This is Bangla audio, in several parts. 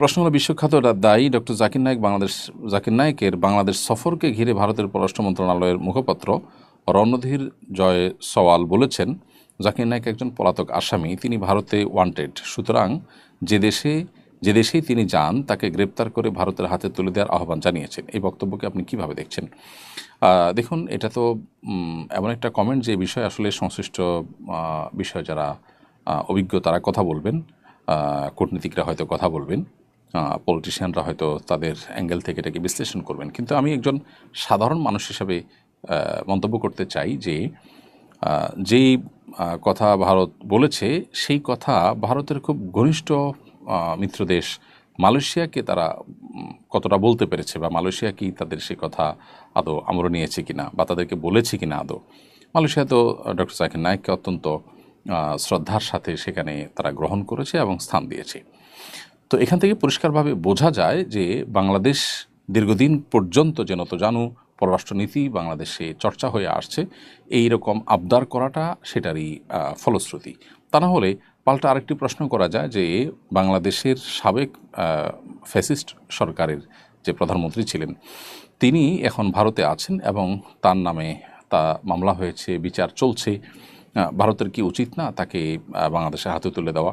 প্রশ্ন হলো বিশ্বখ্যাত দায়ী। ডক্টর জাকির নায়েক বাংলাদেশ, জাকির নায়েকের বাংলাদেশ সফরকে ঘিরে ভারতের পররাষ্ট্র মন্ত্রণালয়ের মুখপাত্র রণধীর জয় সওয়াল বলেছেন, জাকির নায়েক একজন পলাতক আসামি। তিনি ভারতে ওয়ান্টেড সুতরাং যে দেশে, যে দেশেই তিনি যান, তাকে গ্রেপ্তার করে ভারতের হাতে তুলে দেওয়ার আহ্বান জানিয়েছেন। এই বক্তব্যকে আপনি কীভাবে দেখছেন? দেখুন, এটা তো এমন একটা কমেন্ট যে বিষয়ে আসলে সংশ্লিষ্ট বিষয়ে যারা অভিজ্ঞ তারা কথা বলবেন কূটনীতিকরা হয়তো কথা বলবেন। পলিটিশিয়ানরা হয়তো তাদের অ্যাঙ্গেল থেকে এটাকে বিশ্লেষণ করবেন। কিন্তু আমি একজন সাধারণ মানুষ হিসাবে মন্তব্য করতে চাই যে যেই কথা ভারত বলেছে, সেই কথা ভারতের খুব ঘনিষ্ঠ মিত্র দেশ মালয়েশিয়াকে তারা কতটা বলতে পেরেছে বা মালয়েশিয়া কি তাদের সেই কথা আদৌ আমল নিয়েছে কিনা বা তাদেরকে বলেছে কিনা আদৌ? মালয়েশিয়া তো ডক্টর জাকির নায়েককে অত্যন্ত শ্রদ্ধার সাথে সেখানে তারা গ্রহণ করেছে এবং স্থান দিয়েছে। তো এখান থেকে পরিষ্কারভাবে বোঝা যায় যে বাংলাদেশ দীর্ঘদিন পর্যন্ত যে নতজানু পররাষ্ট্রনীতি বাংলাদেশে চর্চা হয়ে আসছে, এই রকম আবদার করাটা সেটারই ফলশ্রুতি। তা না হলে পাল্টা আরেকটি প্রশ্ন করা যায় যে বাংলাদেশের সাবেক ফ্যাসিস্ট সরকারের যে প্রধানমন্ত্রী ছিলেন, তিনি এখন ভারতে আছেন এবং তার নামে তা মামলা হয়েছে, বিচার চলছে। ভারতের কি উচিত না তাকে বাংলাদেশের হাতে তুলে দেওয়া?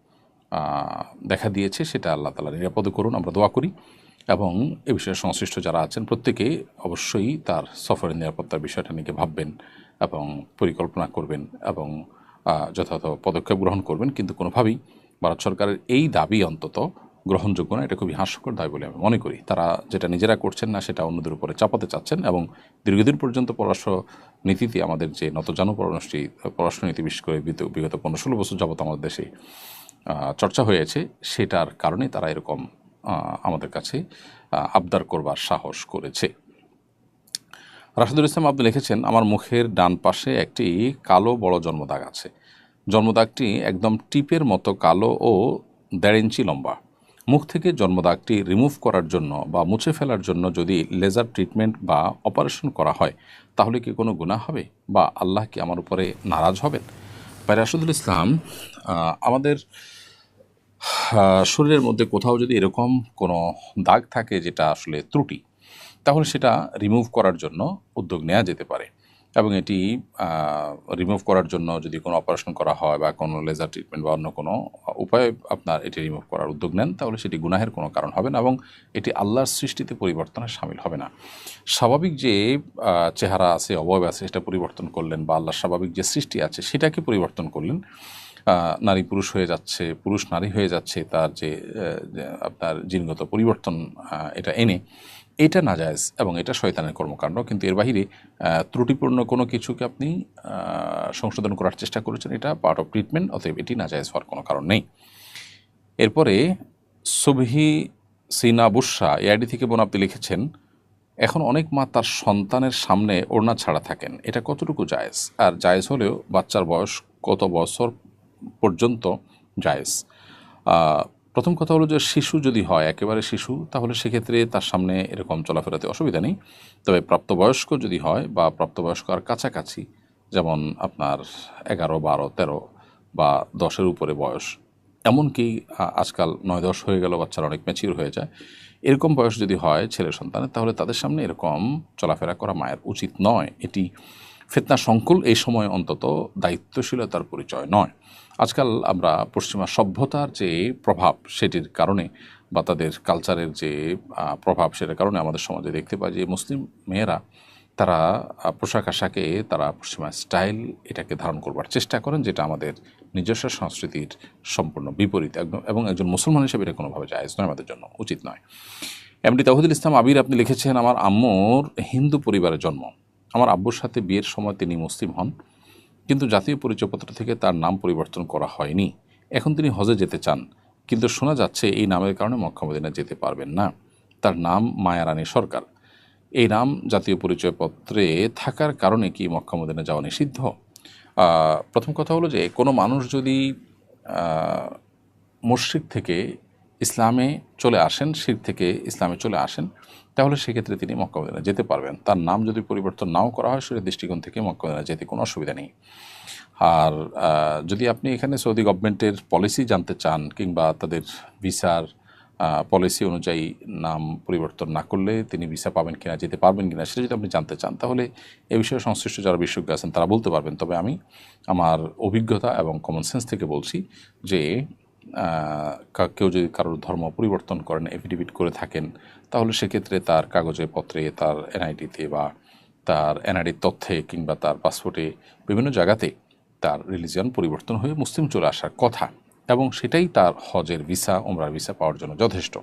দেখা দিয়েছে, সেটা আল্লাহ তালা নিরাপদ করুন, আমরা দোয়া করি। এবং এ বিষয়ে সংশ্লিষ্ট যারা আছেন, প্রত্যেকে অবশ্যই তার সফরের নিরাপত্তার বিষয়টা নিয়ে ভাববেন এবং পরিকল্পনা করবেন এবং যথাযথ পদক্ষেপ গ্রহণ করবেন। কিন্তু কোনোভাবেই ভারত সরকারের এই দাবি অন্তত গ্রহণযোগ্য না, এটা খুবই হাস্যকর দাবি বলে আমি মনে করি। তারা যেটা নিজেরা করছেন না, সেটা অন্যদের উপরে চাপাতে চাচ্ছেন এবং দীর্ঘদিন পর্যন্ত পররাষ্ট্র নীতিতে আমাদের যে নতজানু পররাষ্ট্র পররাষ্ট্রনীতি বিশেষ করে বিগত পনেরো ষোলো বছর যাবত আমাদের দেশে চর্চা হয়েছে, সেটার কারণে তারা এরকম আমাদের কাছে আবদার করবার সাহস করেছে। রাশেদুল ইসলাম আব্দুল লিখেছেন, আমার মুখের ডান পাশে একটি কালো বড় জন্মদাগ আছে। জন্মদাগটি একদম টিপের মতো কালো ও দেড় ইঞ্চি লম্বা। মুখ থেকে জন্মদাগটি রিমুভ করার জন্য বা মুছে ফেলার জন্য যদি লেজার ট্রিটমেন্ট বা অপারেশন করা হয়, তাহলে কি কোনো গুনাহ হবে? বা আল্লাহ কি আমার উপরে নারাজ হবেন? ভাই রাশেদুল ইসলাম আমাদের শরীরের মধ্যে কোথাও যদি এরকম কোনো দাগ থাকে যেটা আসলে ত্রুটি, তাহলে সেটা রিমুভ করার জন্য উদ্যোগ নেওয়া যেতে পারে। এবং এটি রিমুভ করার জন্য যদি কোনো অপারেশন করা হয় বা কোনো লেজার ট্রিটমেন্ট বা অন্য কোনো উপায়ে আপনার এটি রিমুভ করার উদ্যোগ নেন, তাহলে সেটি গুনাহের কোনো কারণ হবে না এবং এটি আল্লাহর সৃষ্টিতে পরিবর্তনে সামিল হবে না। স্বাভাবিক যে চেহারা আছে, অবয়ব আছে, সেটা পরিবর্তন করলেন বা আল্লাহর স্বাভাবিক যে সৃষ্টি আছে, সেটাকে পরিবর্তন করলেন নারী পুরুষ হয়ে যাচ্ছে, পুরুষ নারী হয়ে যাচ্ছে, তার যে আপনার জিনগত পরিবর্তন এটা এনে এটা না নাজায়জ এবং এটা শয়তানের কর্মকাণ্ড, কিন্তু এর বাহিরে ত্রুটিপূর্ণ কোনো কিছুকে আপনি সংশোধন করার চেষ্টা করেছেন, এটা পার্ট অফ ট্রিটমেন্ট অতএব এটি না নাজায়জ হওয়ার কোনো কারণ নেই। এরপরে, সুবহি সিনা বুসা, এআইডি থেকে বোন আপনি লিখেছেন, এখন অনেক মা তার সন্তানের সামনে ওড়না ছাড়া থাকেন। এটা কতটুকু জায়েজ? আর জায়েজ হলেও বাচ্চার বয়স কত বছর পর্যন্ত জায়েজ? প্রথম কথা হলো যে শিশু যদি হয়, একেবারে শিশু, তাহলে সেক্ষেত্রে তার সামনে এরকম চলাফেরাতে অসুবিধা নেই। তবে প্রাপ্তবয়স্ক যদি হয় বা প্রাপ্তবয়স্ক আর কাছাকাছি, যেমন আপনার এগারো, বারো, তেরো বা দশের উপরে বয়স, এমনকি আজকাল নয়, দশ হয়ে গেল বাচ্চারা অনেক ম্যাচিউর হয়ে যায়, এরকম বয়স যদি হয় ছেলে সন্তানের, তাহলে তাদের সামনে এরকম চলাফেরা করা মায়ের উচিত নয়। এটি ফেতনা সংকুল এই সময় অন্তত দায়িত্বশীলতার পরিচয় নয়। আজকাল আমরা পশ্চিমা সভ্যতার যে প্রভাব সেটির কারণে বা তাদের কালচারের যে প্রভাব সেটার কারণে আমাদের সমাজে দেখতে পাই যে মুসলিম মেয়েরা তারা পোশাক আশাকে তারা পশ্চিমা স্টাইল এটাকে ধারণ করবার চেষ্টা করেন যেটা আমাদের নিজস্ব সংস্কৃতির সম্পূর্ণ বিপরীত একদম এবং একজন মুসলমান হিসেবে এটা কোনোভাবে জায়েজ নয় আমাদের জন্য, উচিত নয়। এমডি তাহিদুল ইসলাম আবির আপনি লিখেছেন, আমার আম্মুর হিন্দু পরিবারে জন্ম। আমার আব্বুর সাথে বিয়ের সময় তিনি মুসলিম হন। কিন্তু জাতীয় পরিচয়পত্র থেকে তার নাম পরিবর্তন করা হয়নি। এখন তিনি হজে যেতে চান, কিন্তু শোনা যাচ্ছে এই নামের কারণে মক্কা মদিনা যেতে পারবেন না। তার নাম মায়ারানী সরকার। এই নাম জাতীয় পরিচয়পত্রে থাকার কারণে কি মক্কা মদিনা যাওয়া নিষিদ্ধ? প্রথম কথা হলো যে কোনো মানুষ যদি মুশরিক থেকে ইসলামে চলে আসেন, শির থেকে ইসলামে চলে আসেন তাহলে সেক্ষেত্রে তিনি মক্কা মদিনা যেতে পারবেন। তার নাম যদি পরিবর্তন নাও করা হয়, সেটা দৃষ্টিকোণ থেকে মক্কা মদিনা যেতে কোনো অসুবিধা নেই। আর যদি আপনি এখানে সৌদি গভর্নমেন্টের পলিসি জানতে চান কিংবা তাদের ভিসার পলিসি অনুযায়ী নাম পরিবর্তন না করলে তিনি ভিসা পাবেন কিনা, যেতে পারবেন কিনা, সেটা যদি আপনি জানতে চান, তাহলে এ বিষয়ে সংশ্লিষ্ট যারা বিশেষজ্ঞ আছেন, তারা বলতে পারবেন। তবে আমি আমার অভিজ্ঞতা এবং কমন সেন্স থেকে বলছি যে কেউ যদি কারোর ধর্ম পরিবর্তন করেন এফিডেভিট করে থাকেন তাহলে সেক্ষেত্রে তার কাগজে পত্রে, তার এনআইডিতে বা তার এনআইডির তথ্যে কিংবা তার পাসপোর্টে বিভিন্ন জায়গাতে তার রিলিজিয়ন পরিবর্তন হয়ে মুসলিম চলে আসার কথা। এবং সেটাই তার হজের ভিসা ওমরার ভিসা পাওয়ার জন্য যথেষ্ট।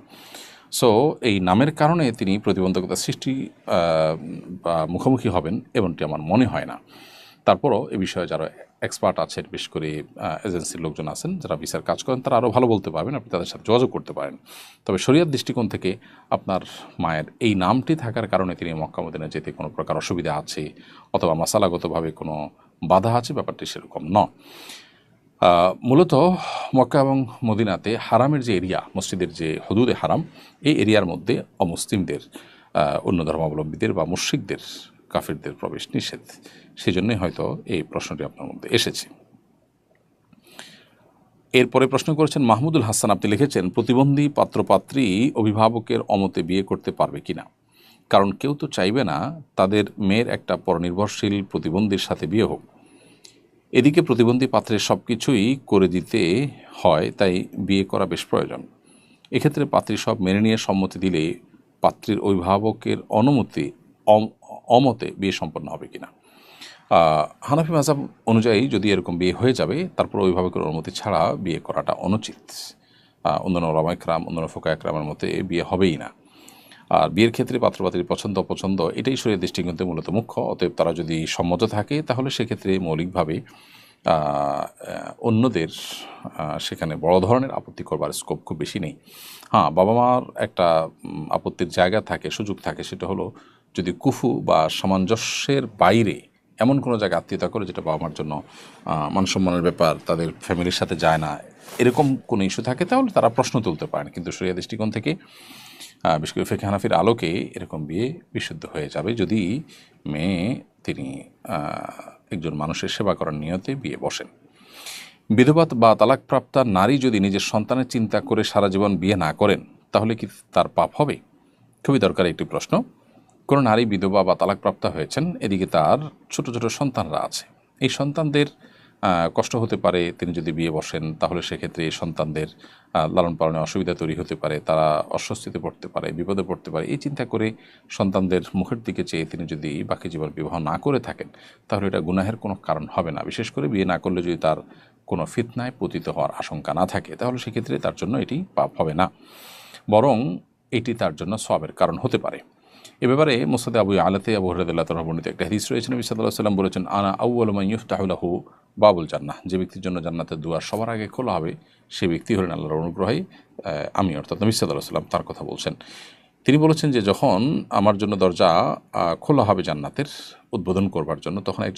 সো এই নামের কারণে তিনি প্রতিবন্ধকতা সৃষ্টি বা মুখোমুখি হবেন, এমনটি আমার মনে হয় না। তারপরও এ বিষয়ে যারা এক্সপার্ট আছেন, বিশেষ করে এজেন্সির লোকজন আছেন, যারা ভিসার কাজ করেন, তারা আরও ভালো বলতে পারবেন, আপনি তাদের সাথে যোগাযোগ করতে পারেন। তবে শরিয়ার দৃষ্টিকোণ থেকে আপনার মায়ের এই নামটি থাকার কারণে তিনি মক্কা মদিনা যেতে কোনো প্রকার অসুবিধা আছে অথবা মশালাগতভাবে কোনো বাধা আছে? ব্যাপারটি সেরকম নয়। মূলত মক্কা এবং মদিনাতে হারামের যে এরিয়া, মসজিদের যে হদুদে হারাম, এই এরিয়ার মধ্যে অমুসলিমদের অন্য ধর্মাবলম্বীদের বা মুশ্রিকদের কাফিরদের প্রবেশ নিষেধ। সেজন্যই হয়তো এই প্রশ্নটি আপনার মধ্যে এসেছে। এরপরে প্রশ্ন করেছেন, মাহমুদুল হাসান, আপনি লিখেছেন, প্রতিবন্ধী পাত্রপাত্রী অভিভাবকের অমতে বিয়ে করতে পারবে কিনা? কারণ কেউ তো চাইবে না তাদের মেয়ের একটা পরনির্ভরশীল প্রতিবন্ধীর সাথে বিয়ে হোক। এদিকে প্রতিবন্ধী পাত্রের সব কিছুই করে দিতে হয়, তাই বিয়ে করা বেশ প্রয়োজন। এক্ষেত্রে পাত্রী সব মেনে নিয়ে সম্মতি দিলে পাত্রীর অভিভাবকের অনুমতি অমতে বিয়ে সম্পন্ন হবে কিনা। হানাফি মাজাব অনুযায়ী যদি এরকম বিয়ে হয়ে যাবে, তারপর অভিভাবকের অনুমতি ছাড়া বিয়ে করাটা অনুচিত। অন্যান্য ওলামা অন্যান্য ফোকা একরামের মতে বিয়ে হবেই না। আর বিয়ের ক্ষেত্রে পাত্রপাত্রীর পছন্দ অপছন্দ, এটাই শরীরের দৃষ্টিকোণতে মূলত মুখ্য। অতএব তারা যদি সম্মত থাকে, তাহলে সেক্ষেত্রে মৌলিকভাবে অন্যদের সেখানে বড় ধরনের আপত্তি করবার স্কোপ খুব বেশি নেই। হ্যাঁ বাবা মার একটা আপত্তির জায়গা থাকে, সুযোগ থাকে, সেটা হলো যদি কুফু বা সামঞ্জস্যের বাইরে এমন কোনো জায়গায় আত্মীয়তা করে যেটা বাবা মার জন্য মানসম্মানের ব্যাপার, তাদের ফ্যামিলির সাথে যায় না, এরকম কোনো ইস্যু থাকে, তাহলে তারা প্রশ্ন তুলতে পারেন। কিন্তু শরিয়া দৃষ্টিকোণ থেকে বিশেষ করে ফেকে হানাফির আলোকে এরকম বিয়ে বিশুদ্ধ হয়ে যাবে যদি মেয়ে তিনি একজন মানুষের সেবা করার নিয়তে বিয়ে বসেন। বিধবা বা তালাকপ্রাপ্তা নারী যদি নিজের সন্তানের চিন্তা করে সারা জীবন বিয়ে না করেন, তাহলে কি তার পাপ হবে? খুবই দরকার একটি প্রশ্ন। কোনো নারী বিধবা বা তালাকপ্রাপ্ত হয়েছেন, এদিকে তার ছোট ছোট সন্তানরা আছে। এই সন্তানদের কষ্ট হতে পারে, তিনি যদি বিয়ে বসেন, তাহলে সেক্ষেত্রে এই সন্তানদের লালন পালনে অসুবিধা তৈরি হতে পারে, তারা অস্বস্তিতে পড়তে পারে, বিপদে পড়তে পারে। এই চিন্তা করে সন্তানদের মুখের দিকে চেয়ে তিনি যদি বাকি জীবন বিবাহ না করে থাকেন, তাহলে এটা গুনাহের কোনো কারণ হবে না। বিশেষ করে বিয়ে না করলে যদি তার কোনো ফিতনায় পতিত হওয়ার আশঙ্কা না থাকে, তাহলে সেক্ষেত্রে তার জন্য এটি পাপ হবে না। বরং এটি তার জন্য সবের কারণ হতে পারে। এ ব্যাপারে মোসাদে আবু আলাতে আবু হরদুল্লাহ বর্ণিত একটা হাদিস রয়েছেন নবী সাল্লাম বলেছেন, আনা আউ্ল মাইয়ুফতাহুল্লাহু বাবুল জান্নাহ। যে ব্যক্তির জন্য জান্নাতের দুয়ার সবার আগে খোলা হবে, সে ব্যক্তি হলেন আল্লাহর অনুগ্রহে আমি, অর্থাৎ নবী সাল্লাহ সাল্লাম তার কথা বলছেন। তিনি বলেছেন যে যখন আমার জন্য দরজা খোলা হবে জান্নাতের, উদ্বোধন করবার জন্য, তখন একজন